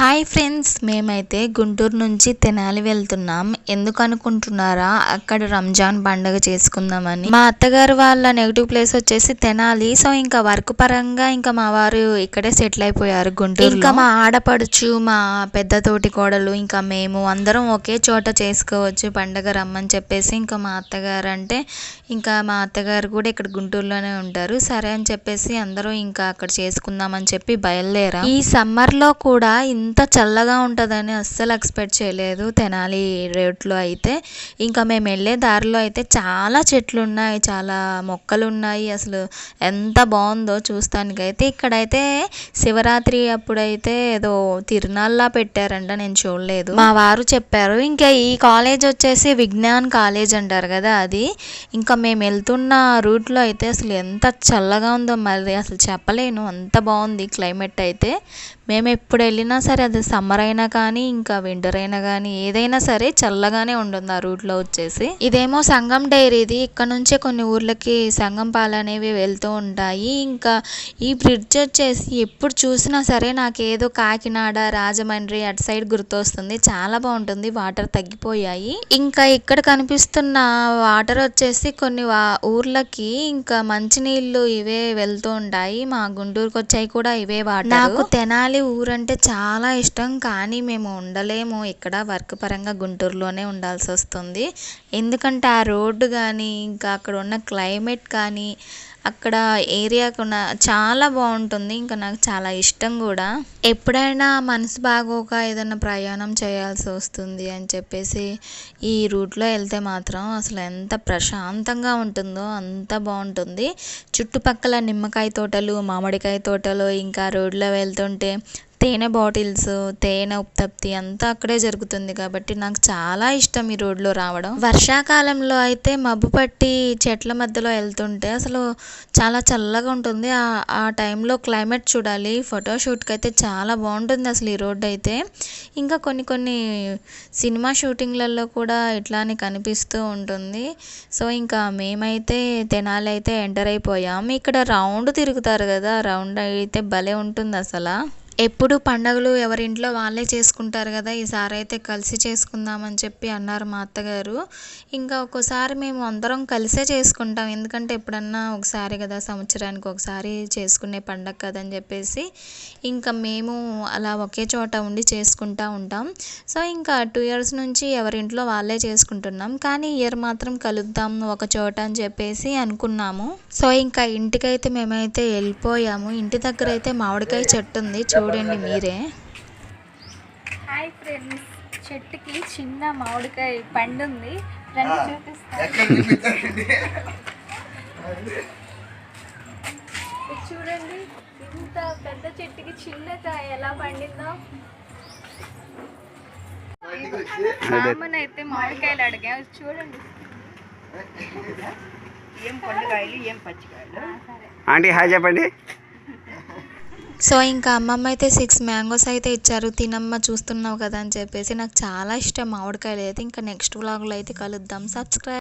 Hi friends మేమైతే గుంటూరు నుంచి తెనాలి వెళ్తున్నాం. ఎందుకు అనుకుంటున్నారా అక్కడ రంజాన్ పండుగ చేసుకుందామని. మా అత్తగారు వాళ్ళ నెగిటివ్ ప్లేస్ వచ్చేసి తెనాలి. సో ఇంకా వర్క్ పరంగా ఇంకా మా వారు ఇక్కడే సెటిల్ అయిపోయారు గుంటూరు ఇంకా మా ఆడపడుచు మా పెద్ద తోటి కోడలు ఇంకా మేము అందరం ఒకే చోట చేసుకోవచ్చు పండగ రమ్మని చెప్పేసి ఇంకా మా అత్తగారు అంటే ఇంకా మా అత్తగారు కూడా ఇక్కడ గుంటూరులోనే ఉంటారు. సరే అని చెప్పేసి అందరూ ఇంకా అక్కడ చేసుకుందామని చెప్పి బయలుదేరాం. ఈ సమ్మర్లో కూడా ఇంత చల్లగా ఉంటుందని అస్సలు ఎక్స్పెక్ట్ చేయలేదు. తెనాలి రేట్లో అయితే. ఇంకా మేము వెళ్ళే దారిలో అయితే చాలా చెట్లు ఉన్నాయి చాలా మొక్కలు ఉన్నాయి అసలు ఎంత బాగుందో చూస్తానికైతే. ఇక్కడైతే శివరాత్రి అప్పుడైతే ఏదో తిరునాళ్ళలా పెట్టారంట నేను చూడలేదు. మా వారు చెప్పారు ఇంకా ఈ కాలేజ్ వచ్చేసి విజ్ఞాన్ కాలేజ్ అంటారు కదా అది. ఇంకా మేము వెళ్తున్న రూట్లో అయితే అసలు ఎంత చల్లగా ఉందో మరి అసలు చెప్పలేను. అంత బాగుంది క్లైమేట్ అయితే. మేము ఎప్పుడు వెళ్ళినా సరే అది సమ్మర్ అయినా కానీ ఇంకా వింటర్ అయినా కానీ ఏదైనా సరే చల్లగానే ఉంటుంది ఆ రూట్లో వచ్చేసి. ఇదేమో సంగం డైరీది. ఇక్కడ నుంచే కొన్ని ఊర్లకి సంగం పాలు అనేవి వెళ్తూ ఉంటాయి. ఇంకా ఈ బ్రిడ్జ్ వచ్చేసి ఎప్పుడు చూసినా సరే నాకు ఏదో కాకినాడ రాజమండ్రి అటు సైడ్ గుర్తొస్తుంది. చాలా బాగుంటుంది. వాటర్ తగ్గిపోయాయి. ఇంకా ఇక్కడ కనిపిస్తున్న వాటర్ వచ్చేసి కొన్ని వా ఊర్లకి ఇంకా మంచినీళ్ళు ఇవే వెళ్తూ ఉంటాయి. మా గుంటూరుకు వచ్చాయి కూడా ఇవే వాటర్ నాకు తెనాలి ఊరంటే చాలా చాలా ఇష్టం కానీ మేము ఉండలేము. ఇక్కడ వర్క్ పరంగా గుంటూరులోనే ఉండాల్సి వస్తుంది. ఎందుకంటే ఆ రోడ్డు కానీ ఇంకా అక్కడ ఉన్న క్లైమేట్ కానీ అక్కడ ఏరియాకున్న చాలా బాగుంటుంది. ఇంకా నాకు చాలా ఇష్టం కూడా. ఎప్పుడైనా మనసు బాగోక ఏదైనా ప్రయాణం చేయాల్సి వస్తుంది అని చెప్పేసి ఈ రూట్లో వెళ్తే మాత్రం అసలు ఎంత ప్రశాంతంగా ఉంటుందో అంత బాగుంటుంది. చుట్టుపక్కల నిమ్మకాయ తోటలు మామిడికాయ తోటలు ఇంకా రోడ్లో వెళ్తుంటే తేనె బాటిల్స్ తేనె ఉత్పత్తి అంతా అక్కడే జరుగుతుంది కాబట్టి నాకు చాలా ఇష్టం ఈ రోడ్లో రావడం. వర్షాకాలంలో అయితే మబ్బు పట్టి చెట్ల మధ్యలో వెళ్తుంటే అసలు చాలా చల్లగా ఉంటుంది. ఆ ఆ టైంలో క్లైమేట్ చూడాలి. ఫోటోషూట్కి అయితే చాలా బాగుంటుంది అసలు ఈ రోడ్డు అయితే. ఇంకా కొన్ని కొన్ని సినిమా షూటింగ్లలో కూడా ఇట్లానే కనిపిస్తూ ఉంటుంది. సో ఇంకా మేమైతే తెనాలి అయితే ఎంటర్ అయిపోయాం. ఇక్కడ రౌండ్ తిరుగుతారు కదా రౌండ్ అయితే భలే ఉంటుంది అసలు. ఎప్పుడు పండగలు ఎవరింట్లో వాళ్ళే చేసుకుంటారు కదా ఈసారి అయితే కలిసి చేసుకుందామని చెప్పి అన్నారు మా అత్తగారు. ఇంకా ఒక్కోసారి మేము అందరం కలిసే చేసుకుంటాం. ఎందుకంటే ఎప్పుడన్నా ఒకసారి కదా సంవత్సరానికి ఒకసారి చేసుకునే పండగ కదా అని చెప్పేసి ఇంకా మేము అలా ఒకే చోట ఉండి చేసుకుంటా ఉంటాం. సో ఇంకా టూ ఇయర్స్ నుంచి ఎవరింట్లో వాళ్ళే చేసుకుంటున్నాం. కానీ ఇయర్ మాత్రం కలుద్దాం ఒక చోట అని చెప్పేసి అనుకున్నాము. సో ఇంకా ఇంటికైతే మేమైతే వెళ్ళిపోయాము. ఇంటి దగ్గర అయితే మామిడికాయ చెట్టు ఉంది. చూడండి మీరే. హాయ్ ఫ్రెండ్స్ చెట్టుకి చిన్న మామిడికాయ పండు ఉంది రండి చూపిస్తాను. ఇది చూడండి ఇంత పెద్ద చెట్టుకి చిన్న కాయ ఎలా పండిందో. మామని అయితే మామిడికాయలు అడిగా. చూడండి. ఏం పండుకాయలు ఏం పచ్చికాయలు? ఆంటీ హాయ్ చెప్పండి. సో ఇంకా అమ్మమ్మ అయితే సిక్స్ మ్యాంగోస్ అయితే ఇచ్చారు. తినమ్మ చూస్తున్నావు కదా అని చెప్పేసి. నాకు చాలా ఇష్టం మామిడికాయలు అయితే. ఇంకా నెక్స్ట్ వ్లాగ్లో అయితే కలుద్దాం. సబ్స్క్రైబ్